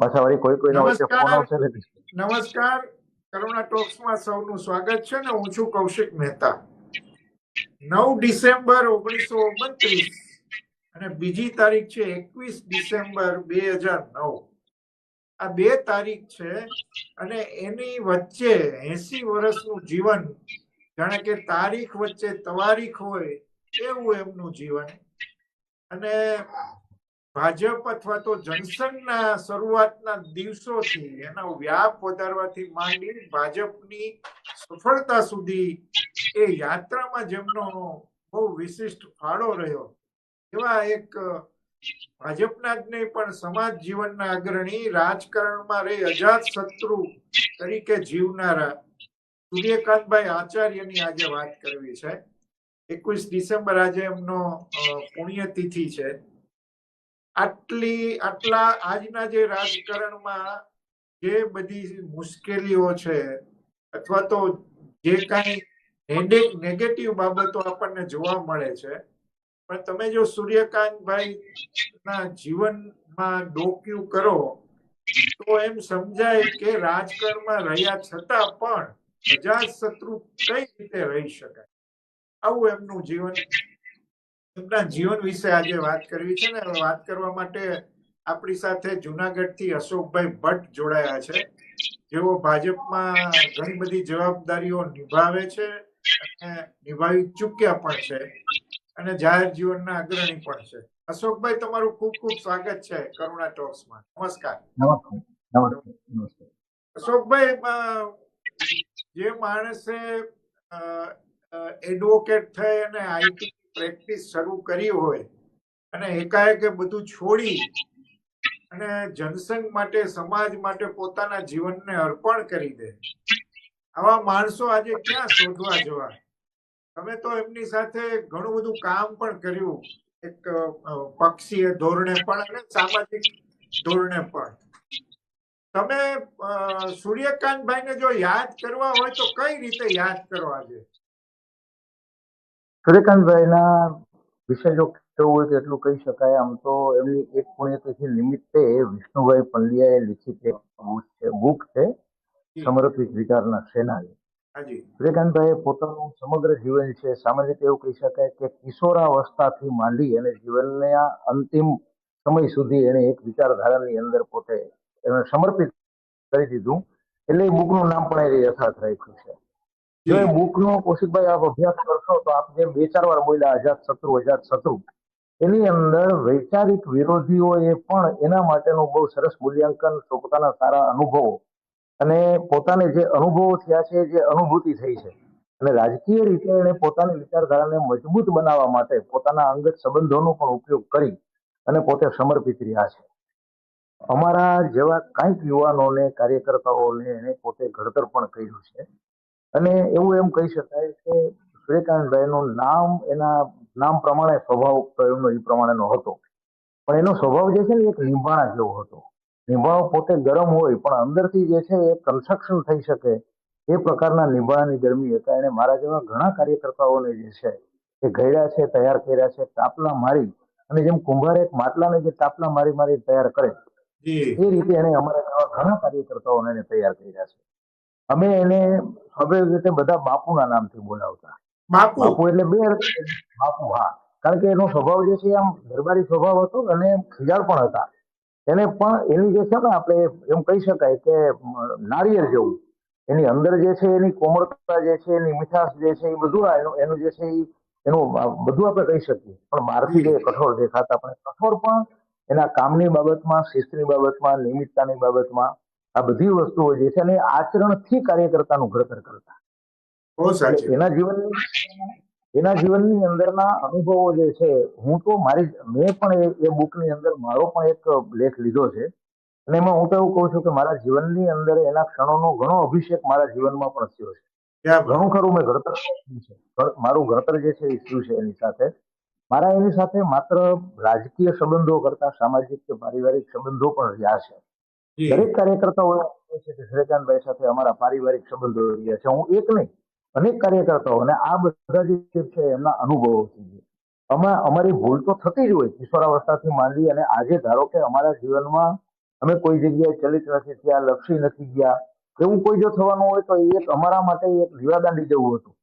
પાછા વળી કોઈ કોઈના વચ્ચે નમસ્કાર. ફોન આવશે ને? નમસ્કાર. કરુણા ટોક્સમાં સૌનું સ્વાગત છે ને હું છું કૌશિક મહેતા. નવ ડિસેમ્બર ઓગણીસો ઓગણત્રીસ અને બીજી તારીખ છે એકવીસ ડિસેમ્બર બે હજાર નવ. આ બે તારીખ છે અને એની વચ્ચે એસી વર્ષનું જીવન જાણે કે તારીખ વચ્ચે તવારીખ હોય એવું એમનું જીવન. અને ભાજપ અથવા તો જનસંઘના શરૂઆતના દિવસોથી એનો વ્યાપ વધારવાથી માંડી ભાજપની સફળતા સુધી એ યાત્રામાં જેમનો બહુ વિશિષ્ટ ફાળો રહ્યો, એવા એક ભાજપના જ નહીં, પણ સમાજ જીવનના અગ્રણી રાજકારણમાં રહી અજાત શત્રુ તરીકે જીવનારા સૂર્યકાંતભાઈ આચાર્યની આજે વાત કરવી છે. એકવીસ ડિસેમ્બર આજે એમનો પુણ્યતિથિ છે. આટલી, આટલા આજના જે રાજકારણમાં જે બધી મુશ્કેલીઓ છે, અથવા તો જે કાંઈ નેગેટિવ બાબતો આપણને જોવા મળે છે, પણ તમે જો સૂર્યકાંતભાઈ ના જીવનમાં ડોક્યુ કરો, તો એમ સમજાય કે રાજકારણમાં રહ્યા છતાં પણ અજાત શત્રુ કઈ રીતે રહી શકાય? આવું એમનું જીવન એમના જીવન વિશે આજે વાત કરવી છે ને વાત કરવા માટે આપણી સાથે જુનાગઢથી અશોકભાઈ ભટ્ટ જોડાયા છે. જેઓ ભાજપમાં ઘણી બધી જવાબદારીઓ નિભાવે છે અને નિભાવી ચૂક્યા પણ છે અને જાહેર જીવનના અગ્રણી પણ છે. અશોકભાઈ તમારું ખૂબ ખૂબ સ્વાગત છે કરુણા ટોક્સમાં. નમસ્કાર. અશોકભાઈ જે માણસે એડવોકેટ થઈ અને આઈટી પ્રેક્ટિસ શરૂ કરી હોય અને એકાએક બધું છોડી અને જનસંઘ માટે, સમાજ માટે પોતાના જીવનને અર્પણ કરી દે. આવા માણસો આજે ક્યાં શોધવા જવા? તમે તો એમની સાથે ઘણું બધું કામ પણ કર્યું. એક પક્ષીય ધોરણે પણ અને સામાજિક ધોરણે પણ. તમે સૂર્યકાંતભાઈને જો યાદ કરવા હોય તો કઈ રીતે યાદ કરો છે સૂર્યકાંતભાઈના વિશે જો કહેવું હોય તો એટલું કહી શકાય. આમ તો એમની એક પુણ્યતિથિ નિમિત્તે વિષ્ણુભાઈ પંડ્યાએ લિખિત એક છે બુક છે સમર્પિત વિચારના સેનાની સૂર્યકાંતભાઈએ પોતાનું સમગ્ર જીવન છે સામાન્ય રીતે એવું કહી શકાય કે કિશોરાવસ્થાથી માંડી અને જીવનના અંતિમ સમય સુધી એને એક વિચારધારાની અંદર પોતે એને સમર્પિત કરી દીધું. એટલે એ બુકનું નામ પણ એ યથાર્થ રાખ્યું છે. જો એ બુકનો કૌશિકભાઈ આપ અભ્યાસ કરશો તો આપ જેમ બે ચાર વાર બોલ્યા અજાત શત્રુ અજાત શત્રુ, એની અંદર વૈચારિક વિરોધીઓએ પણ એના માટેનું બહુ સરસ મૂલ્યાંકન પોતાના સારા અનુભવો અને પોતાને જે અનુભવો થયા છે, જે અનુભૂતિ થઈ છે અને રાજકીય રીતે એને પોતાની વિચારધારાને મજબૂત બનાવવા માટે પોતાના અંગત સંબંધોનો પણ ઉપયોગ કરી અને પોતે સમર્પિત રહ્યા છે. અમારા જેવા કંઈક યુવાનોને, કાર્યકર્તાઓને એને પોતે ઘડતર પણ કર્યું છે. અને એવું એમ કહી શકાય કે સૂર્યકાંતભાઈનું નામ એના નામ પ્રમાણે સ્વભાવ એમનો એ પ્રમાણેનો હતો. પણ એનો સ્વભાવ જે છે ને એક નિંભાણા જેવો હતો. નિંભાણો પોતે ગરમ હોય પણ અંદરથી જે છે એ કન્સ્ટ્રક્શન થઈ શકે એ પ્રકારના નિંભાણાની ગરમી હતા. એને મારા જેવા ઘણા કાર્યકર્તાઓને જે છે એ ઘડ્યા છે તૈયાર કર્યા છે તાપલા મારી અને જેમ કુંભાર એક માટલાને જે તાપલા મારી મારી તૈયાર કરે એ રીતે એને અમારા ઘણા કાર્યકર્તાઓને એને તૈયાર કર્યા છે. અમે એને હવે રીતે બધા બાપુના નામથી બોલાવતા. બાપુ? એટલે બે બાપુ હા. કારણ કે એનો સ્વભાવ જે છે આમ દરબારી સ્વભાવ હતો અને ખિજાળ પણ હતા. એને પણ એની જે છે ને આપણે એમ કહી શકાય કે નારિયેળ જેવું. એની અંદર જે છે એની કોમળતા જે છે એની મીઠાશ જે છે એ બધું એનું એનું જે છે એ એનું બધું આપણે કહી શકીએ. પણ બહારથી જે કઠોળ દેખાતા પણ કઠોળ પણ એના કામની બાબતમાં શિસ્તની બાબતમાં નિયમિતતાની બાબતમાં આ બધી વસ્તુઓ જે છે ને આચરણથી કાર્યકર્તાનું ઘડતર કરતા. એના જીવનની એના જીવનની અંદરના અનુભવો જે છે હું તો મારી મેં પણ એ- બુકની અંદર મારો પણ એક લેખ લીધો છે. અને એમાં હું તો એવું કહું છું કે મારા જીવનની અંદર એના ક્ષણોનો ઘણો અભિષેક મારા જીવનમાં પણ થયો છે. ઘણું ખરું મેં ઘડતર છે. મારું ઘડતર જે છે એ થયું છે એની સાથે. મારા એની સાથે માત્ર રાજકીય સંબંધો કરતા સામાજિક કે પારિવારિક સંબંધો પણ રહ્યા છે. દરેક કાર્યકર્તાઓ સૂર્યકાંતભાઈ સાથે અમારા પારિવારિક સંબંધો રહ્યા છે. હું એક નહીં, અનેક કાર્યકર્તાઓ આ બધા જે છે એમના અનુભવોથી છે. અમે, અમારી ભૂલ તો થતી જ હોય કિશોરાવસ્થાથી માંડી અને આજે ધારો કે અમારા જીવનમાં અમે કોઈ જગ્યાએ ચલિત નથી થયા, લક્ષી નથી ગયા, એવું કોઈ જો થવાનું હોય તો એ એક અમારા માટે એક દીવાદાંડી જેવું હતું.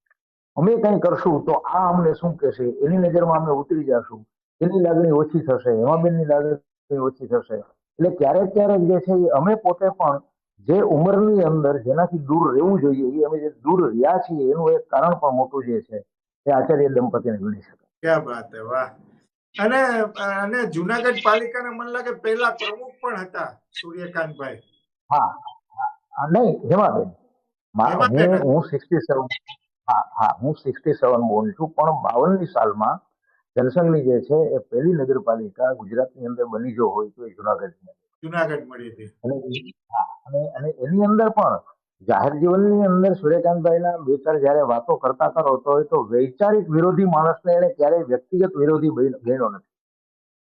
અમે કંઈ કરશું તો આ અમને શું કહેશે? એની નજરમાં અમે ઉતરી જશું. એની લાગણી ઓછી થશે, હેમાબેનની લાગણી ઓછી થશે. એટલે ક્યારેક ક્યારેક જે છે એ અમે પોતે પણ જે ઉંમરની અંદર જેનાથી દૂર રહેવું જોઈએ એ અમે જે દૂર રહ્યા છીએ એનું એક કારણ પણ મોટું જે છે એ આચાર્ય દંપતીને ગણી શકાય ક્યાં વાત હે વાહ. અને અને જુનાગઢ પાલિકાના મને લાગે પહેલા પ્રમુખ પણ હતા સૂર્યકાંતભાઈ. હા નહીં હેમાબેન. હું સિક્સટી સેવન હા હા હું સિક્સટી સેવન બોલું છું પણ બાવનની સાલમાં જનસંઘની જે છે એ પહેલી નગરપાલિકા ગુજરાતની અંદર બની જો હોય તો એ જુનાગઢની જુનાગઢ મળી હતી. અને એની અંદર પણ જાહેર જીવનની અંદર સૂર્યકાંતભાઈના બે ચાર જયારે વાતો કરતા કરતો હોય તો વૈચારિક વિરોધી માણસને એને ક્યારેય વ્યક્તિગત વિરોધી ગણ્યો નથી.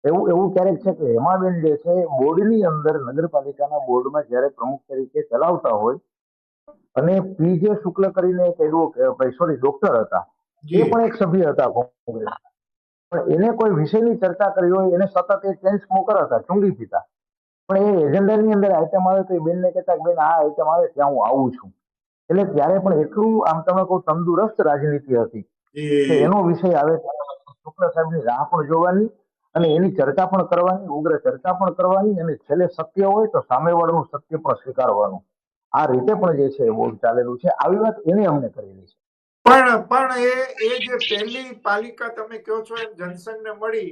એવું એવું ક્યારેક છે કે હેમાબેન જે છે બોર્ડની અંદર નગરપાલિકાના બોર્ડમાં જ્યારે પ્રમુખ તરીકે ચલાવતા હોય અને પી જે શુક્લ કરીને એક એડવોકેટ સોરી ડોક્ટર હતા. એ પણ એક સભ્ય હતા કોંગ્રેસ. પણ એને કોઈ વિષયની ચર્ચા કરી હોય એને સતત એ ચેન સ્મોકર હતા ચુંગી પીતા. પણ એ એજન્ડાની અંદર આઈટમ આવે તો એ બેનને કહેતા કે બેન આ આઈટમ આવે ત્યાં હું આવું છું. એટલે ત્યારે પણ એટલું આમ તમે કહું તંદુરસ્ત રાજનીતિ હતી. એનો વિષય આવે શુક્લ સાહેબની રાહ પણ જોવાની અને એની ચર્ચા પણ કરવાની ઉગ્ર ચર્ચા પણ કરવાની અને છેલ્લે સત્ય હોય તો સામેવાળાનું સત્ય પણ સ્વીકારવાનું. આ રીતે પણ જે છે બહુ ચાલેલું છે. આવી વાત એને અમને કરેલી છે. પણ પણ એ એ જે પહેલી પાલિકા તમે કહો છો એમ જનસંઘને મળી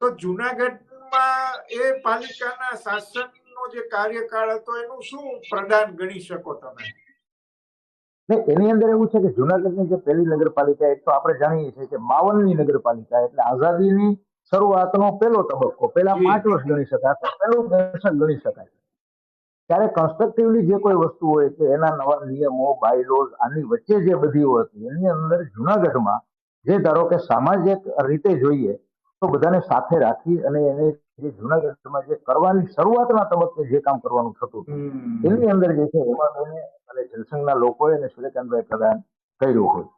તો જુનાગઢમાં એ પાલિકાના શાસનનો જે કાર્યકાળ હતો એનું શું પ્રદાન ગણી શકો તમે? નહીં એની અંદર એવું છે કે જુનાગઢની જે પહેલી નગરપાલિકા એક તો આપણે જાણીએ છીએ કે બાવનની નગરપાલિકા એટલે આઝાદીની શરૂઆતનો પહેલો તબક્કો પહેલા પાંચ વર્ષ ગણી શકાય પહેલું દર્શન ગણી શકાય. ત્યારે કન્સ્ટ્રક્ટિવલી જે કોઈ વસ્તુ હોય કે એના નવા નિયમો બાયલોઝ આની વચ્ચે જે બધી હતી એની અંદર જુનાગઢમાં જે ધારો કે સામાજિક રીતે જોઈએ તો બધાને સાથે રાખી અને એને જે જુનાગઢમાં જે કરવાની શરૂઆતના તબક્કે જે કામ કરવાનું થતું એની અંદર જે છે એમાં એને અને જનસંઘના લોકોએ અને સૂર્યકાંતભાઈ પ્રદાન કર્યું હોય.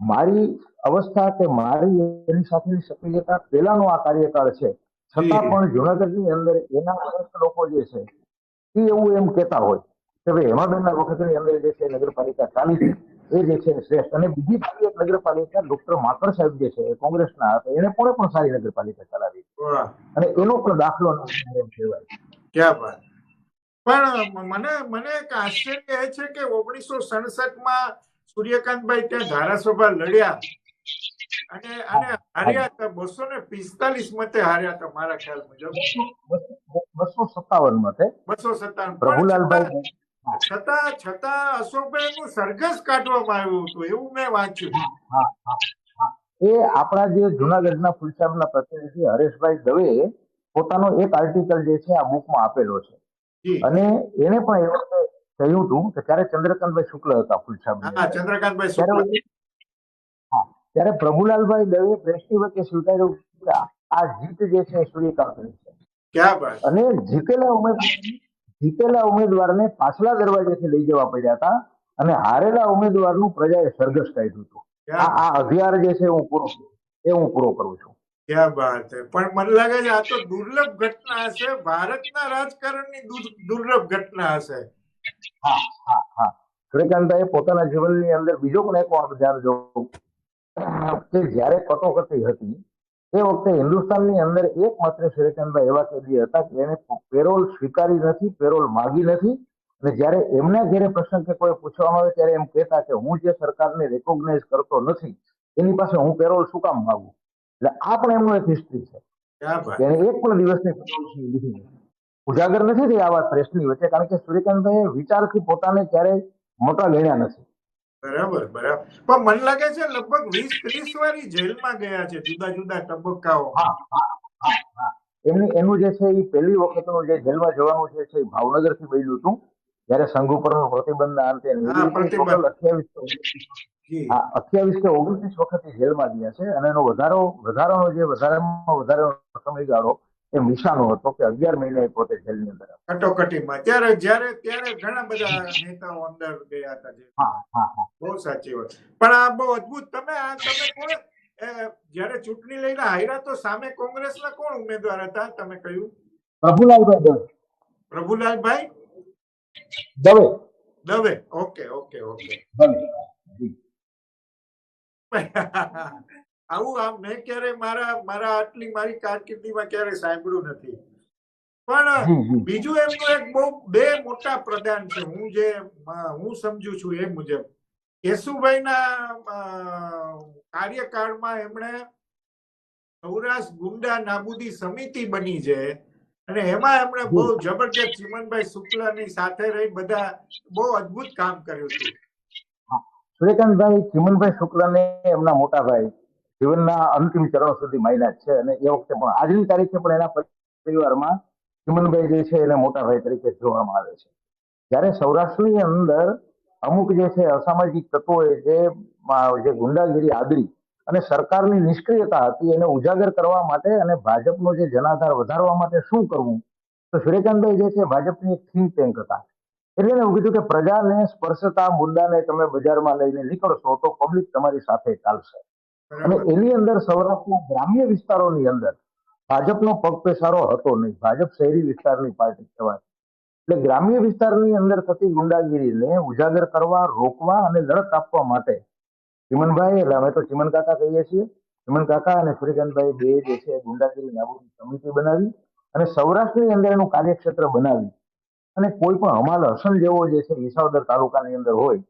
મારી અવસ્થા કે મારી એની સાથેની સક્રિયતા પહેલાનો આ કાર્યકાળ છે. છતાં. પણ જુનાગઢની અંદર એના લોકો જે છે એ એવું એમ કહેતા હોય. કે ભાઈ હેમાબેનના વખતની અંદર જે છે નગરપાલિકા ચાલી છે એ જે છે શ્રેષ્ઠ. અને બીજી બાજુ એક નગરપાલિકા ડોક્ટર માકર સાહેબ જે છે એ કોંગ્રેસના હતા એને પણ પણ સારી નગરપાલિકા ચલાવી અને એનો પણ દાખલો કહેવાય. ક્યાં વાત. પણ મને મને એક આશ્ચર્ય એ છે કે ઓગણીસો સડસઠમાં સૂર્યકાંતભાઈ ત્યાં ધારાસભા લડ્યા. અને અને હાર્યા હતા બસો ને પિસ્તાલીસ મતે હાર્યા હતા મારા ખ્યાલ મુજબ. બસો સત્તાવન મતે? બસો સત્તાવન. પ્રભુલાલભાઈ છતાં છતાં અશોકભાઈ નું સરઘસ કાઢવામાં આવ્યું હતું એવું મેં વાંચ્યું. એ આપણા જે જુનાગઢના ફુલસાબના પ્રતિનિધિ હરેશભાઈ દવે પોતાનો એક આર્ટિકલ જે છે આ બુકમાં આપેલો છે. અને એને પણ એ વખતે કહ્યું હતું કે ત્યારે ચંદ્રકાંતભાઈ શુક્લ હતા ફુલસામ ચંદ્રકાંતભાઈ ત્યારે પ્રભુલાલભાઈ દવે પ્રેસની વચ્ચે સ્વીકાર્યું કે આ- જીત જે છે સૂર્યકાંતની છે. અને જીતેલા ઉમેદવાર જીતેલા ઉમેદવારને પાછલા દરવાજેથી લઈ જવા પડ્યા હતા અને હારેલા ઉમેદવારનું પ્રજાએ સરઘસ કાઢ્યું હતું. આ અધિકાર જે છે હું પૂરો એ હું પૂરો કરું છું. ક્યાં વાત છે? પણ મને લાગે છે આ તો દુર્લભ ઘટના હશે. ભારતના રાજકારણની દુર- દુર્લભ ઘટના હશે. હા હા હા. સૂર્યકાંતભાઈ પોતાના જીવનની અંદર બીજો પણ એક વાર ધ્યાન જોઉં કે જ્યારે કટોકટી હતી એ વખતે હિન્દુસ્તાનની અંદર એકમાત્ર સૂર્યકાંતભાઈ એવા કેદી હતા કે એને પેરોલ સ્વીકારી નથી પેરોલ માગી નથી. અને જ્યારે એમના ઘેરે પ્રસંગ કે કોઈ પૂછવામાં આવે ત્યારે એમ કહેતા કે હું જે સરકારને રેકોગ્નાઇઝ કરતો નથી એની પાસે હું પેરોલ શું કામ માગું? એટલે આ પણ એમનો એક હિસ્ટ્રી છે. એને એક પણ દિવસની પેરોલ લીધી નથી. ઉજાગર નથી થઈ આ વાત પ્રેસની વચ્ચે કારણ કે સૂર્યકાંતભાઈ વિચારથી પોતાને ક્યારેય મોટા ગણ્યા નથી. બરાબર બરાબર. પણ મને લાગે છે લગભગ વીસ ત્રીસ વાર જેલમાં ગયા છે જુદા જુદા તબક્કાઓ. એમની એનું જે છે એ પહેલી વખતનું જે જેલમાં જવાનું છે છે એ ભાવનગરથી બન્યું હતું. જયારે સંઘ ઉપરનો નો અંતે પ્રતિબંધ. total 28 હા અઠ્યાવીસ કે ઓગણત્રીસ વખત જેલમાં ગયા છે. અને એનો વધારો વધારાનો જે વધારામાં વધારે સમયગાળો એ મિશાનો હતો કે અગિયાર મહિના એ પોતે જેલની અંદર કટોકટીમાં. ત્યારે જ્યારે ત્યારે ઘણા બધા નેતાઓ અંદર ગયા હતા જે. હા હા હા. બહુ સાચી વાત. પણ આ બહુ અદભુત. તમે આ તમે કોણ? જ્યારે ચૂંટણી લઈને હાર્યા તો સામે કોંગ્રેસના કોણ ઉમેદવાર હતા? તમે કહ્યું? Prabhulalbhai Dave Prabhulalbhai Dave. Dave. Okay okay okay. Dave. આવું આમ મેં ક્યારે મારા મારા આટલી મારી કારકિર્દીમાં ક્યારે સાંભળ્યું નથી. પણ બીજું એમનું એક બહુ બે મોટા પ્રદાન છે. હું જે હું સમજુ છું એ મુજબ. કેશુભાઈના કાર્યકાળમાં એમણે સૌરાષ્ટ્ર ગુંડા નાબૂદી સમિતિ બની છે. અને એમાં એમણે બહુ જબરજસ્ત ચિમનભાઈ શુક્લાની સાથે રહી બધા બહુ અદ્ભુત કામ કર્યું હતું. સૂર્યકાંતભાઈ ચિમનભાઈ શુક્લને એમના મોટા ભાઈ જીવનના અંતિમ ચરણ સુધી માયના છે અને એ વખતે પણ, આજની તારીખે પણ એના પરિવારમાં ચિમનભાઈ જે છે એને મોટા ભાઈ તરીકે જોવામાં આવે છે. જ્યારે સૌરાષ્ટ્રની અંદર અમુક જે છે અસામાજિક તત્વોએ જે જે ગુંડાગીરી આદરી અને સરકારની નિષ્ક્રિયતા હતી એને ઉજાગર કરવા માટે અને ભાજપનો જે જનાધાર વધારવા માટે શું કરવું? તો સૂર્યકાંતભાઈ જે છે ભાજપની એક થિંક ટેન્ક હતા. એટલે એવું કીધું કે પ્રજાને સ્પર્શતા, મુદ્દાને તમે બજારમાં લઈને નીકળશો તો પબ્લિક તમારી સાથે ચાલશે. અને એની અંદર સૌરાષ્ટ્રના ગ્રામ્ય વિસ્તારોની અંદર ભાજપનો પગપેસારો હતો નહીં. ભાજપ શહેરી વિસ્તારની પાર્ટી કહેવાય. એટલે ગ્રામ્ય વિસ્તારની અંદર થતી ગુંડાગીરીને ઉજાગર કરવા, રોકવા અને લડત આપવા માટે ચિમનભાઈ એટલે અમે તો ચિમન કાકા કહીએ છીએ, ચિમન કાકા અને સૂર્યકાંતભાઈ બે જે છે ગુંડાગીરી નાબૂદી સમિતિ બનાવી અને સૌરાષ્ટ્રની અંદર એનું કાર્યક્ષેત્ર બનાવી. અને કોઈ પણ હમાલ હસન જેવો જે છે વિસાવદર તાલુકાની અંદર હોય,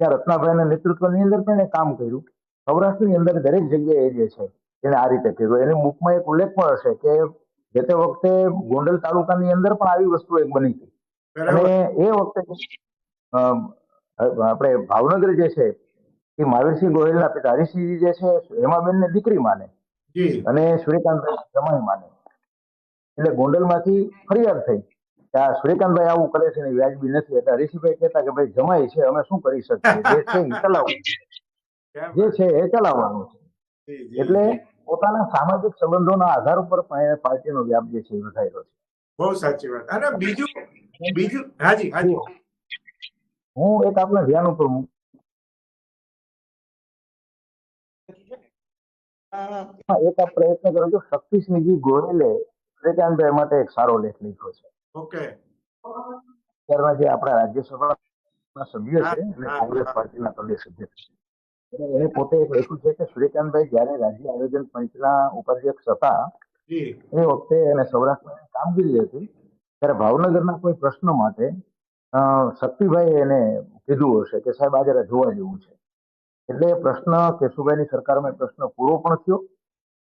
ત્યાં રત્નાભાઈના નેતૃત્વની અંદર પણ કામ કર્યું. સૌરાષ્ટ્રની અંદર દરેક જગ્યાએ જે છે એને આ રીતે કર્યું. એની બુકમાં એક ઉલ્લેખ પણ હશે કે જે તે વખતે ગોંડલ તાલુકાની અંદર પણ આવી વસ્તુ એક બની હતી. અને એ વખતે આપણે ભાવનગર જે છે એ મહાવીરસિંહ ગોહિલના પિતા હરિસિંહજી જે છે હેમાબેનને દીકરી માને. અને સૂર્યકાંતભાઈ જમાઈ માને. એટલે ગોંડલમાંથી ફરિયાદ થઈ કે આ સૂર્યકાંતભાઈ આવું કરે છે ને વ્યાજબી નથી. એટલે હરિસિંહભાઈ કહેતા કે ભાઈ જમાઈ છે અમે શું કરી શકીએ? જે છે એ ચલાવવું કેમ? જે છે એ ચલાવવાનું છે. એટલે. પોતાના સામાજિક સંબંધોના આધાર ઉપર પાર્ટીનો વ્યાપ જે છે એ છે. બહુ સાચી વાત. અને બીજું બીજું હાજી હાજી. હું એક આપના ધ્યાન ઉપર હું એક આ પ્રયત્ન કરો છો શક્તિસિંહજી ગોયલે સૂર્યકાંતભાઈ માટે એક સારો લેખ લખ્યો છે. ઓકે. અત્યારના જે આપણા રાજ્યસભાના સભ્ય છે અને કોંગ્રેસ. પાર્ટીના પ્રદેશ અધ્યક્ષ છે. એને પોતે લખ્યું છે કે સૂર્યકાંતભાઈ જ્યારે રાજ્ય આયોજન પંચના ઉપાધ્યક્ષ હતા એ વખતે એને સૌરાષ્ટ્રની કામગીરી હતી. ત્યારે ભાવનગરના કોઈ પ્રશ્ન માટે અ, શક્તિભાઈ એને કીધું હશે કે સાહેબ આજે જોવા જેવું છે. એટલે પ્રશ્ન કેશુભાઈની સરકારમાં પ્રશ્ન પૂરો પણ થયો.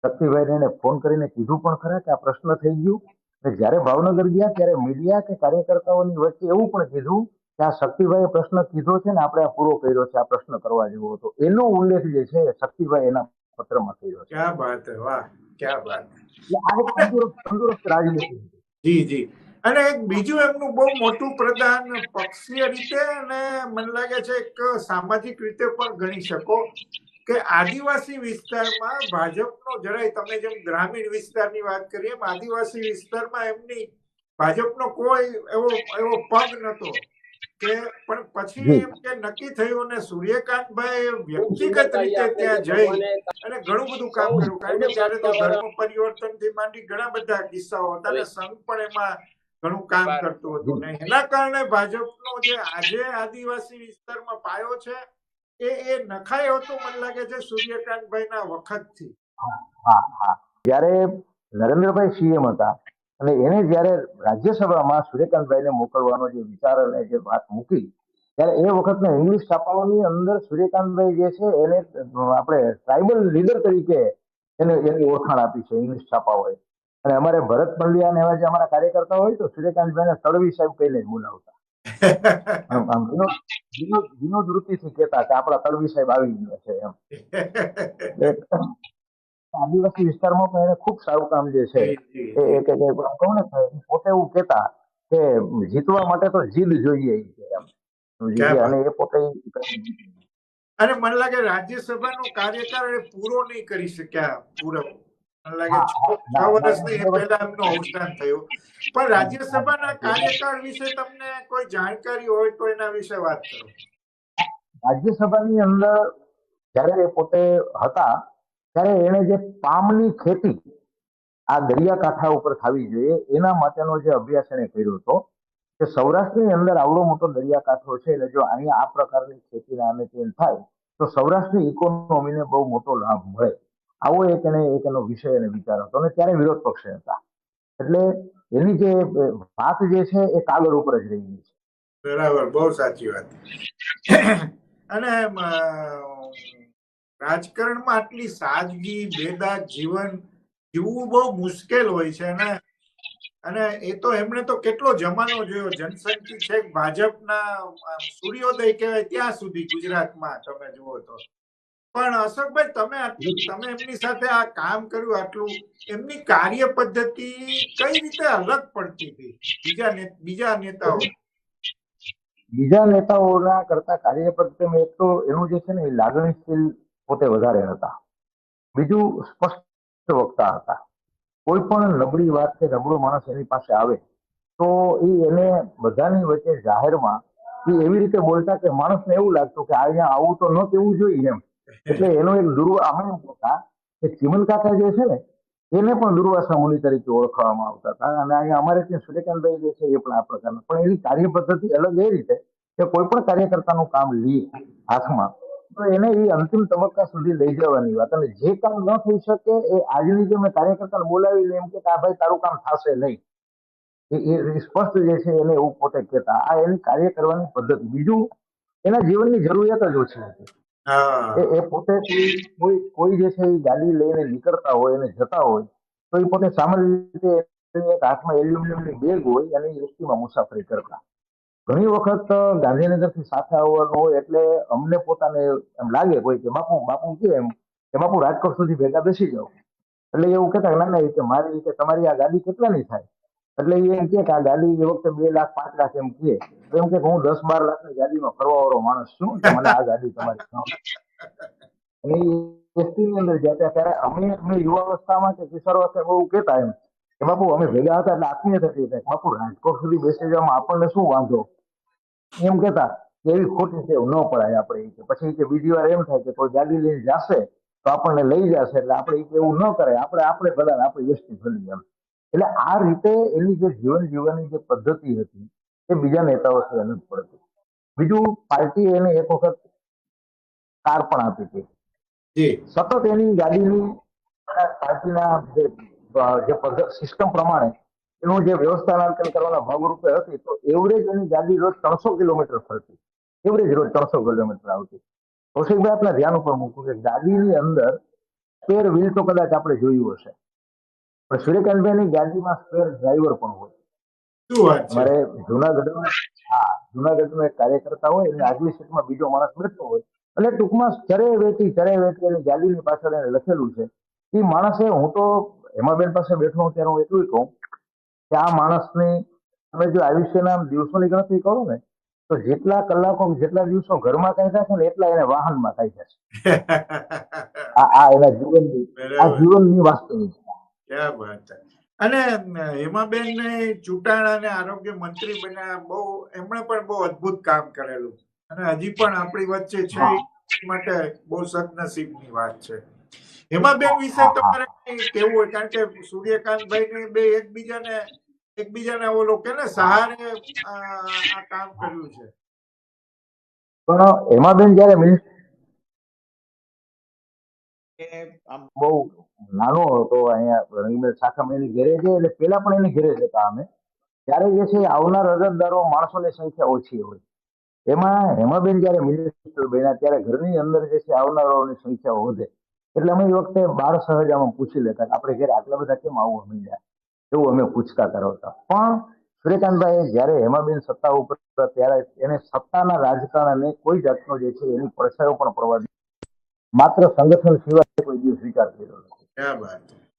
શક્તિભાઈને એને ફોન કરીને કીધું પણ ખરા કે આ પ્રશ્ન થઈ ગયું. અને જ્યારે ભાવનગર ગયા ત્યારે મીડિયા કે કાર્યકર્તાઓની વચ્ચે એવું પણ કીધું આ શક્તિભાઈએ પ્રશ્ન કીધો છે ને આપણે આ પૂરો કર્યો છે આ પ્રશ્ન કરવા જેવો હતો. એનો ઉલ્લેખ જે છે શક્તિભાઈ એના પત્રમાં કર્યો છે. ક્યાં વાત વાહ ક્યાં વાત આ તંદુરસ્ત તંદુરસ્ત રાજનીતિ જી જી. અને એક બીજું એમનું બહુ મોટું પ્રદાન પક્ષીય રીતે અને મને લાગે છે એક સામાજિક રીતે પણ ગણી શકો કે આદિવાસી વિસ્તારમાં ભાજપનો જરાય તમે જેમ ગ્રામીણ વિસ્તારની વાત કરીએ એમ આદિવાસી વિસ્તારમાં એમની ભાજપનો કોઈ એવો એવો પગ નતો કે પણ પછી એમ કે નક્કી થયું અને સૂર્યકાંતભાઈ વ્યક્તિગત રીતે ત્યાં જઈ અને ઘણું બધું કામ કર્યું. કારણ કે ત્યારે તો ધર્મ પરિવર્તનથી માંડી ઘણા બધા કિસ્સાઓ હતા અને સંઘ પણ એમાં ઘણું કામ કરતું હતું. ને એના કારણે ભાજપનો જે આજે આદિવાસી વિસ્તારમાં પાયો છે એ એ નખાયો હતો મને લાગે છે સૂર્યકાંતભાઈના વખતથી. હા હા. જ્યારે નરેન્દ્રભાઈ સીએમ હતા અને એને જ્યારે રાજ્યસભામાં સૂર્યકાંતભાઈને મોકલવાનો જે વિચાર અને જે વાત મૂકી ત્યારે એ વખતના ઇંગ્લિશ છાપાઓની અંદર સૂર્યકાંતભાઈ જે છે એને આપણે ટ્રાઇબલ લીડર તરીકે એને એની ઓળખાણ આપી છે ઇંગ્લિશ છાપાઓએ અને અમારે ભરત પંડ્યા અને એવા જે અમારા કાર્યકર્તા હોય તો સૂર્યકાંતભાઈને તળવી સાહેબ કહીને જ બોલાવતા. વિનોદ વૃત્તિથી કહેતા કે આપણા તળવી સાહેબ આવી ગયા છે એમ. આદિવાસી વિસ્તારમાં પણ એને ખૂબ સારું કામ જે છે એ કે કહું ને પોતે એવું કહેતા કે જીતવા માટે તો જીદ જોઈએ એમ. અને એ પોતે અને મને લાગે રાજ્યસભાનો કાર્યકાળ એ પૂરો નહીં કરી શક્યા પૂરો. મને લાગે છ હા, વર્ષ નહીં પહેલા એમનું અવસાન થયું. પણ રાજ્યસભાના કાર્યકાળ વિશે તમને કોઈ જાણકારી હોય તો એના વિશે વાત કરો. રાજ્યસભાની અંદર જ્યારે એ પોતે હતા ત્યારે એણે જે પામની ખેતી આ દરિયાકાંઠા ઉપર થવી જોઈએ, એના માટેનો જે અભ્યાસ એણે કર્યો હતો કે સૌરાષ્ટ્રની અંદર આવડો મોટો દરિયાકાંઠો છે, એટલે જો અહીંયા આ પ્રકારની ખેતીના અને તેમ થાય, તો સૌરાષ્ટ્રની ઇકોનોમીને બહુ મોટો લાભ મળે. આવો એક એને એક એનો વિષય એને વિચાર હતો અને ત્યારે વિરોધ પક્ષે હતા. એટલે એની જે વાત જે છે એ કાગળ ઉપર જ રહી ગઈ છે. બરાબર, બહુ સાચી વાત. અને રાજકારણમાં આટલી સાદગી બેદાગ જીવન જીવવું બહુ મુશ્કેલ હોય છે અને અને એ તો એમણે તો કેટલો જમાનો જોયો. જનસંખ્યા છે ભાજપના સૂર્યોદય કહેવાય ત્યાં સુધી ગુજરાતમાં, તમે જુઓ તો. પણ અશોકભાઈ, તમે તમે એમની સાથે આ કામ કર્યું આટલું, એમની કાર્ય પદ્ધતિ કઈ રીતે અલગ પડતી હતી? બીજા બીજા નેતાઓ. બીજા નેતાઓના કરતા કાર્ય પદ્ધતિ એક તો એનું જે છે ને લાગણીશીલ પોતે વધારે હતા. બીજું સ્પષ્ટ વક્તા હતા. કોઈ પણ નબળી વાત કે નબળો માણસ એની પાસે આવે, તો એ એને બધાની વચ્ચે જાહેરમાં એ એવી રીતે બોલતા કે માણસને એવું લાગતું કે અહીંયા આવું તો ન કેવું જોઈએ એમ. એટલે એનો એક દુર્વ હતા કે ચિમન કાકા જે છે ને, એને પણ દુર્વાસા મુનિ તરીકે ઓળખવામાં આવતા હતા. અને અહીંયા અમારે ત્યાં સૂર્યકાંતભાઈ જે છે એ પણ આ પ્રકારના. પણ એની કાર્ય પદ્ધતિ અલગ એ રીતે કે કોઈ પણ કાર્યકર્તાનું કામ લે હાથમાં તો એને એ અંતિમ તબક્કા સુધી લઈ જવાની વાત. અને જે કામ ન થઈ શકે એ આજની જે મેં કાર્યકર્તાને બોલાવીને એમ કે આ ભાઈ તારું કામ થશે નહીં. એ એ સ્પષ્ટ જે છે એને એવું પોતે કહેતા. આ એની કાર્ય કરવાની પદ્ધતિ. બીજું એના જીવનની જરૂરિયાત જ ઓછી હતી. એ એ પોતે કોઈ કોઈ જે છે એ ગાડી લઈને નીકળતા હોય અને જતા હોય તો એ પોતે સામાન્ય રીતે એક હાથમાં એલ્યુમિનિયમની બેગ હોય અને એસટીમાં મુસાફરી કરતા. ઘણી વખત ગાંધીનગરથી સાથે આવવાનું હોય એટલે અમને પોતાને એમ લાગે કોઈ કે, બાપુ બાપુ કે એમ, કે બાપુ, રાજકોટ સુધી ભેગા બેસી જાઓ. એટલે એવું કહેતા, ના ના કે મારી કે તમારી આ ગાડી કેટલાની થાય? એટલે એ એમ કે, આ ગાડી એ વખતે બે લાખ, પાંચ લાખ એમ કે એમ કે, હું દસ, બાર લાખની ગાડીમાં ફરવા વાળો માણસ છું મને આ ગાડી તમારી અને એસટી ની અંદર જતા ત્યારે અમે અમે યુવાવસ્થામાં કે કિશોરાવસ્થામાં બહુ કહેતા એમ કે બાપુ અમે ભેગા હતા એટલે આત્મીય થતી હતી બાપુ રાજકોટ સુધી બેસી જવામાં આપણને શું વાંધો? એમ કહેતા એવી ખોટી છે ન પડાય આપણે કે. પછી કે બીજી વાર એમ થાય કે કોઈ ગાડી લઈને જશે તો આપણને લઈ જશે. એટલે આપણે એવું ન કરે આપણે આપણે બધા આપણે વ્યસ્તી ભરી એમ. એટલે આ રીતે એની જે જીવન જીવવાની જે પદ્ધતિ હતી એ બીજા નેતાઓથી અલગ પડતી. બીજું પાર્ટી એને એક વખત કાર પણ આપી હતી. સતત એની ગાડીની પાર્ટીના જે જે સિસ્ટમ પ્રમાણે એનું જે વ્યવસ્થાનાંકન કરવાના ભાગરૂપે હતી તો એવરેજ એની ગાડી રોજ ત્રણસો કિલોમીટર ફરતી. એવરેજ રોજ ત્રણસો કિલોમીટર આવતી. કૌશિકભાઈ આપણા ધ્યાન ઉપર મૂકું કે ગાડીની અંદર સ્પેર વ્હીલ તો કદાચ આપણે જોયું હશે. પણ સૂર્યકાંતભાઈની ગાડીમાં સ્પેર ડ્રાઈવર પણ હોય. અમારે જુનાગઢમાં હા જુનાગઢનો એક કાર્યકર્તા હોય અને આગલી સીટમાં બીજો માણસ બેઠો હોય એટલે ટૂંકમાં ચરે વેચી ચરે વેચી એની ગાડીની પાછળ એને લખેલું છે. એ માણસે હું તો હેમાબેન પાસે બેઠો હું ત્યારે હું એટલું કહું કે આ માણસની તમે જો આયુષ્યના દિવસોની ગણતરી કરો ને તો જેટલા કલાકો જેટલા દિવસો ઘરમાં કાઢ્યા છે ને એટલા એને વાહનમાં કાઢ્યા જશે આ એના જીવનની આ જીવનની વાસ્તવિકતા વાત છે. અને હેમાબેન ને ચૂંટાણ અને આરોગ્ય મંત્રી બન્યા બહુ એમણે પણ બહુ અદભુત કામ કરેલું. અને હજી પણ આપણી વચ્ચે છે માટે બહુ સદનસીબની વાત છે. હેમાબેન વિશે હા, હા. તમારે કેવું હોય કારણ કે સૂર્યકાંતભાઈ ને બે એકબીજાને એકબીજાને ઓલો કે ને સહારે આ કામ કર્યું છે. પણ હેમાબેન જયારે મિલ બહુ નાનો હતો અહીંયા રંગીબેન શાખામાં એની ઘેરે છે એટલે પેલા પણ એને ઘેરે જતા અમે. ત્યારે જે છે આવનાર અરજદારો માણસોની સંખ્યા ઓછી હોય. એમાં હેમાબેન જયારે મિનિસ્ટર બન્યા ત્યારે ઘરની અંદર જે છે આવનારાઓની સંખ્યા વધે. એટલે અમે એ વખતે બાર સહજામાં પૂછી લેતા આપણે ઘેર આટલા બધા કેમ આવું માંડ્યા એવું અમે પૂછતા કરાવતા. પણ સૂર્યકાંતભાઈ જયારે હેમાબેન સત્તા ઉપર ત્યારે એને સત્તાના રાજકારણને કોઈ જાતનો જે છે એની પડછાયો પણ પડવા માત્ર સંગઠન સિવાય કોઈ દિવસ વિચાર કર્યો નથી.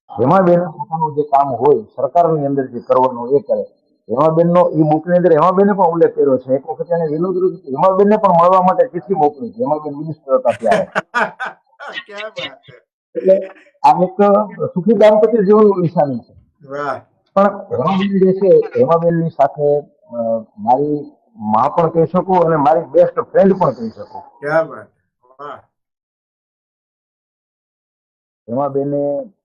હેમાબેન પોતાનું જે કામ હોય સરકારની અંદર જે કરવાનું એ કરે. હેમાબેનનો એ બુકની અંદર હેમાબેને પણ ઉલ્લેખ કર્યો છે. એક વખત એને વિનોદ હેમાબેનને પણ મળવા માટે ચિઠ્ઠી મોકલી. હેમાબેન મિનિસ્ટર હતા ત્યારે. ક્યાં વાત છે? એટલે આ એક સુખી દાંપત્ય જીવનનું નિશાની છે. વાહ. પણ રમાબેન જે છે હેમાબેનની સાથે મારી માં પણ કહી શકો અને મારી બેસ્ટ ફ્રેન્ડ પણ કહી શકું. ક્યાં વાત? વાહ.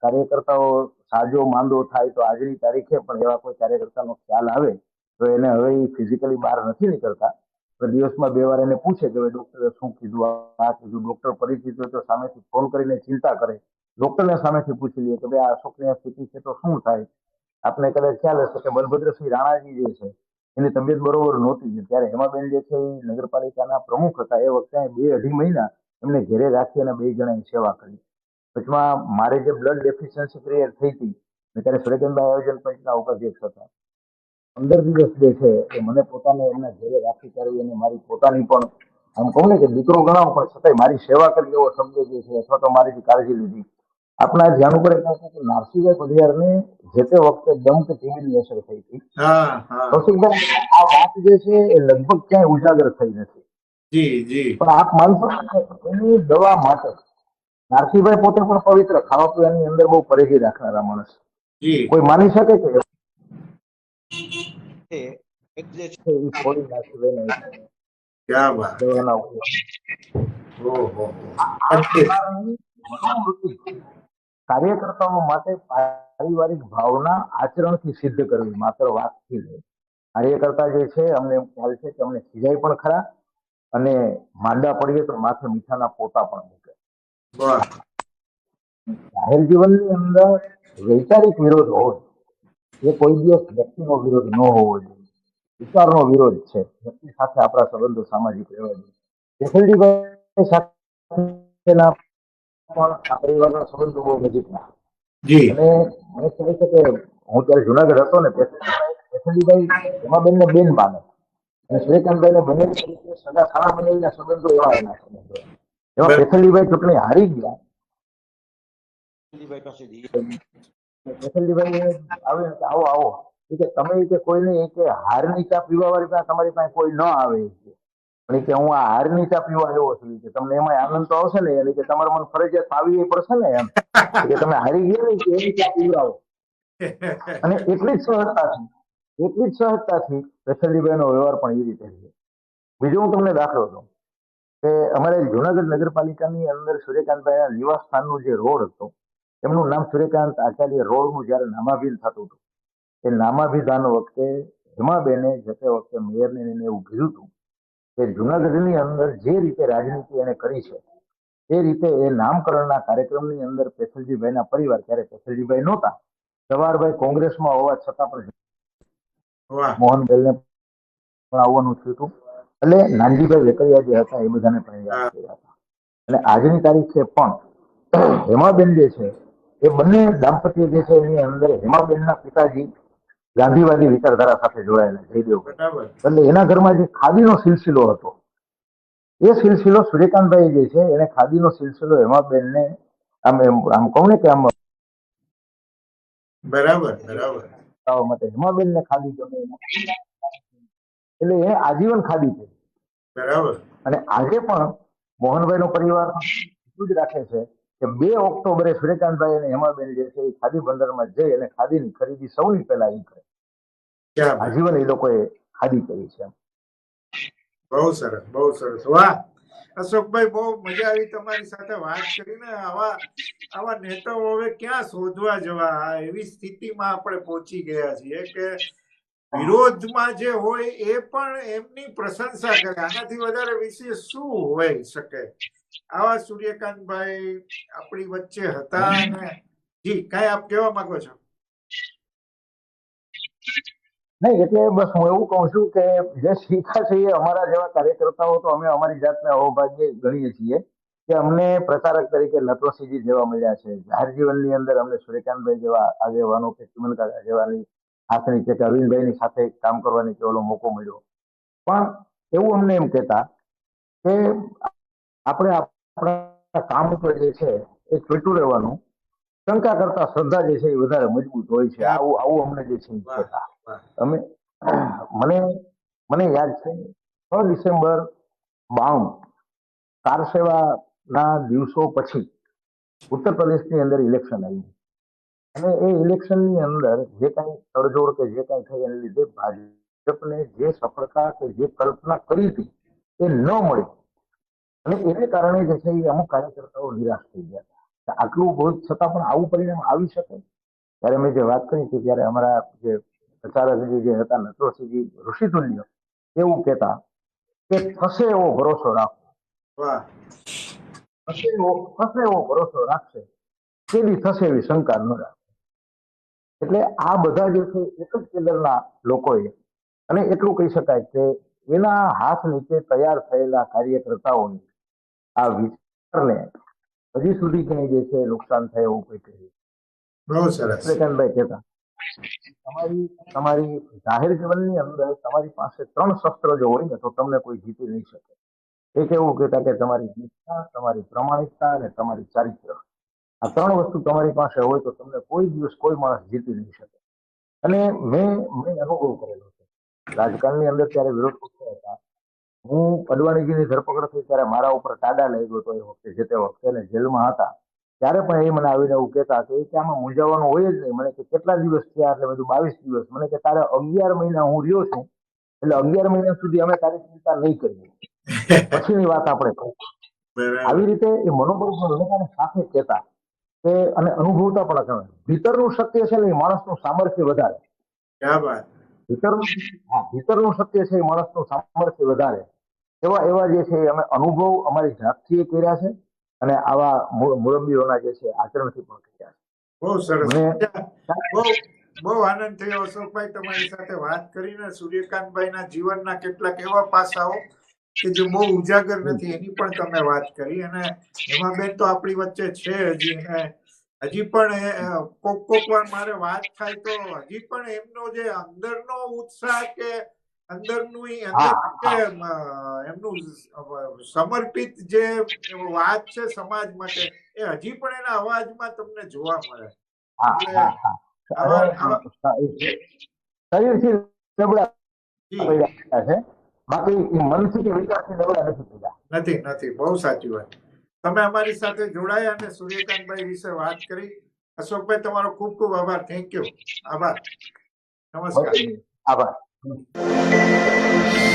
કાર્યકર્તાઓ સાજો માંદો થાય તો આજની તારીખે પણ એવા કોઈ કાર્યકર્તાનો ખ્યાલ આવે તો એને હવે ફિઝિકલી બહાર નથી નીકળતા. દિવસમાં બે વાર એને પૂછે કે ડોક્ટરે શું કીધું? આ કીધું. ડોક્ટર પરિચિત હોય તો સામેથી ફોન કરીને ચિંતા કરે. ડોક્ટરને સામેથી પૂછી લે કે ભાઈ આ અશોકની સ્થિતિ છે તો શું થાય? આપને કદાચ ખ્યાલ હશે કે બલભદ્રસિંહ રાણાજી જે છે, એની તબિયત બરોબર નહોતી ત્યારે હેમાબેન જે છે એ નગરપાલિકાના પ્રમુખ હતા. એ વખતે બે અઢી મહિના એમને ઘેરે રાખી અને બે જણાની સેવા કરી. પછીમાં મારે જે બ્લડ ડેફિશિયન્સી ક્રિએટ થઈ હતી ત્યારે સુરેન્દ્રભાઈ આયોજન પંચના ઉપાધ્યક્ષ હતા. પંદર દિવસ જે છે એ મને પોતાને એમના ઘરે રાખી કરવી અને મારી પોતાની પણ આમ કહું ને કે દીકરો ગણાવો પણ છતાંય મારી સેવા કરી એવો શબ્દ જે છે અથવા તો મારી કાળજી લીધી. આપણા ધ્યાન ઉપર એક કે નારસીભાઈ પઢિયારને જે તે વખતે દંત ટીબીની અસર થઈ હતી? કૌશિકભાઈ આ વાત જે છે એ લગભગ ક્યાંય ઉજાગર થઈ નથી. જી જી. પણ આપ માનશો એની દવા માટે નારસીભાઈ પોતે પણ પવિત્ર ખાવા પીવાની અંદર બહુ પરેજી રાખનારા માણસ. કોઈ માની શકે કે છે એ ક્યાં વાત? ઓહો. કાર્યકર્તાઓ માટે પારિવારિક ભાવના આચરણથી સિદ્ધ કરવી માત્ર વાતથી નહીં. કાર્યકર્તા જે છે અમને એમ ખ્યાલ છે કે અમને ખીજાય પણ ખરા અને માંદા પડીએ તો માથે મીઠાના પોતા પણ મૂકે. જાહેર જીવનની અંદર વૈચારિક વિરોધ હોય એ કોઈ દિવસ વ્યક્તિનો વિરોધ ન હોવો જોઈએ. વિચારનો વિરોધ છે. વ્યક્તિ સાથે આપણા સંબંધો સામાજિક રહેવા જોઈએ. કેસરીભાઈ સાથેના પણ આ પરિવારના સંબંધો બહુ નજીકના અને મને ખ્યાલ છે કે હું ત્યારે જુનાગઢ હતો ને એમાં બેન બેન માને અને સૂર્યકાંતભાઈ ને બંને સગા સારા બનેલા સંબંધો એવા એના સંબંધો એમાં કેસરીભાઈ ચૂંટણી હારી ગયા. પાસે હારની ચા પીવા વાળી તમારી પાસે કોઈ ન આવે છે હું આ હારની ચા પીવા આવ્યો તમને એમાં આનંદ તો આવશે ને એટલે કે તમારે મને ફરજિયાત આવી પડશે ને એમ. કે તમે હારી ગયા ને કે એની ચા પીવડાવો. અને એટલી જ સહજતાથી એટલી જ સહજતાથી કેસરીભાઈનો વ્યવહાર પણ એ રીતે છે. બીજું હું તમને દાખલો દઉં. કે અમારે જુનાગઢ નગરપાલિકાની અંદર સૂર્યકાંતભાઈના નિવાસ સ્થાનનું જે રોડ હતો એમનું નામ સૂર્યકાંત આચાર્ય રોડનું જ્યારે નામાભિન થતું હતું. એ નામાભિધાન વખતે હેમાબેને જે તે વખતે મેયરને એને એવું કીધું હતું કે જુનાગઢની અંદર જે રીતે રાજનીતિ એને કરી છે એ રીતે એ નામકરણના કાર્યક્રમની અંદર પેથલજીભાઈના પરિવાર ત્યારે પેથલજીભાઈ નહોતા સવારભાઈ કોંગ્રેસમાં હોવા છતાં પણ મોહન બેલને પણ આવવાનું થયું હતું. એટલે નાનજીભાઈ વેકરિયા જે હતા એ બધાને પણ યાદ કર્યા હતા. અને આજની તારીખે પણ હેમાબેન જે છે એ બંને દાંપત્ય જે છે એની અંદર હેમાબેનના પિતાજી ગાંધીવાદી વિચારધારા સાથે જોડાયેલા જયદેવ એટલે એના ઘરમાં જે ખાદીનો સિલસિલો હતો એ સિલસિલો સૂર્યકાંતભાઈ જે છે એને ખાદીનો સિલસિલો હેમાબેનને આમ એમ આમ કહું ને કે આમ બરાબર બરાબર. માટે હેમાબેનને ખાદી ગમે એટલે એ આજીવન ખાદી છે. બરાબર. અને આજે પણ મોહનભાઈનો પરિવાર જ રાખે છે કે બે ઓક્ટોબરે સૂર્યકાંતભાઈ અને હેમાબેન જે છે એ ખાદી બંદરમાં જઈ અને ખાદીની ખરીદી સૌની પહેલા એ કરે. આજીવન એ લોકોએ ખાદી કરી છે બહુ સરસ બહુ સરસ. વાહ! અશોકભાઈ બહુ મજા આવી તમારી સાથે વાત કરીને. આવા આવા નેતાઓ હવે ક્યાં શોધવા જવા? એવી સ્થિતિમાં આપણે પહોંચી ગયા છીએ કે વિરોધમાં જે હોય એ પણ એમની પ્રશંસા કરે. આનાથી વધારે વિશેષ શું હોય શકે? આવા સૂર્યકાંતભાઈ આપણી વચ્ચે હતા અને જી કઈ આપ કહેવા માંગો છો? નહીં એટલે બસ હું એવું કહું છું કે જે શીખા છે એ અમારા જેવા કાર્યકર્તાઓ તો અમે અમારી જાતને અવભાગ્ય ગણીએ છીએ કે અમને પ્રચારક તરીકે નટવરસિંહજી જેવા મળ્યા છે. જાહેર જીવનની અંદર અમને સૂર્યકાંતભાઈ જેવા આગેવાનો કે ચિમન કાકા હાથની કે અરવિંદભાઈની સાથે કામ કરવાની ઓલો મોકો મળ્યો. પણ એવું અમને એમ કહેતા કે આપણે આપણા કામ ઉપર જે છે એ ચોંટ્યું રહેવાનું. શંકા કરતા શ્રદ્ધા જે છે એ વધારે મજબૂત હોય છે. આવું આવું અમને જે છે કહેતા. અમે મને મને યાદ છે છ ડિસેમ્બર બાણું કાર સેવાના દિવસો પછી ઉત્તર પ્રદેશની અંદર ઇલેક્શન આવ્યું અને એ ઇલેક્શનની અંદર જે કાંઈ તડજોડ કે જે કાંઈ થઈ એને લીધે ભાજપને જે સફળતા કે જે કલ્પના કરી હતી એ ન મળી. અને એને કારણે જે છે એ અમુક કાર્યકર્તાઓ નિરાશ થઈ ગયા. હતા આટલું હોવા છતાં પણ આવું પરિણામ આવી શકે? ત્યારે મેં જે વાત કરી હતી ત્યારે અમારા જે પ્રચારકજી જે હતા નટવરસિંહજી ઋષિતુલ્ય એવું કહેતા કે થશે એવો ભરોસો રાખો. થશે એવો થશે એવો ભરોસો રાખશે કેવી થશે એવી શંકા ન રાખે. એટલે આ બધા જે છે એક જ કેડરના લોકોએ અને એટલું કહી શકાય કે એના હાથ નીચે તૈયાર થયેલા કાર્યકર્તાઓની આ વિચારને હજી સુધી ક્યાંય જે છે નુકસાન થાય એવું કઈ કહ્યું બહુ સરસ. કહેતા તમારી તમારી જાહેર જીવનની અંદર તમારી પાસે ત્રણ શસ્ત્ર જો હોય ને તો તમને કોઈ જીતી નહીં શકે. એક એવું કહેતા કે તમારી નિષ્ઠા તમારી પ્રમાણિકતા અને તમારી ચારિત્ર. આ ત્રણ વસ્તુ તમારી પાસે હોય તો તમને કોઈ દિવસ કોઈ માણસ જીતી નહીં શકે. અને મેં મેં અનુભવ કરેલો છે. રાજકારણની અંદર ત્યારે વિરોધ પક્ષ હતા. હું અડવાણીજીની ધરપકડ થઈ ત્યારે મારા ઉપર ટાડા લાગ્યો હતો એ વખતે જે તે વખતે અને જેલમાં હતા. ત્યારે પણ એ મને આવીને એવું કહેતા કે કે આમાં મૂંઝાવાનું હોય જ નહીં. મને કે કેટલા દિવસ થયા એટલે બધું બાવીસ દિવસ. મને કે તારે અગિયાર મહિના હું રહ્યો છું એટલે અગિયાર મહિના સુધી અમે તારી ચિંતા નહીં કરીએ. પછીની વાત આપણે કરીએ. આવી રીતે એ મનોબળ લોકોને સાથે કહેતા. કે અને અનુભવતા પણ હતા ભીતરનું શક્ય છે ને એ માણસનું સામર્થ્ય વધારે. ક્યાં વાત? ભીતરનું હા ભીતરનું સત્ય છે એ માણસનું સામર્થ્ય વધારે. એવા એવા જે છે અમે અનુભવ અમારી જાતથી કર્યા છે અને આવા મુરંબીઓના જે છે આચરણથી પણ કર્યા છે. બહુ સરસ. બહુ બહુ આનંદ થયો અશોકભાઈ તમારી સાથે વાત કરીને. સૂર્યકાંતભાઈના જીવનના કેટલાક એવા પાસાઓ કે જે બહુ ઉજાગર નથી એની પણ તમે વાત કરી અને એમાં બેન તો આપણી વચ્ચે છે હજી અને હજી પણ કોક કોક વાર મારે વાત થાય તો હજી પણ એમનો જે અંદરનો ઉત્સાહ કે અંદરનું એમનું સમર્પિત જે વાત છે સમાજ માટે એ હજી પણ એના અવાજમાં તમને જોવા મળે. શરીરથી નબળા છે. બાકી મનથી કે વિચારથી નબળા નથી નથી નથી. બહુ સાચી વાત. તમે અમારી સાથે જોડાયા અને સૂર્યકાંતભાઈ વિશે વાત કરી. અશોકભાઈ તમારો ખૂબ ખૂબ આભાર. થેન્ક યુ આભાર. નમસ્કાર. આભાર.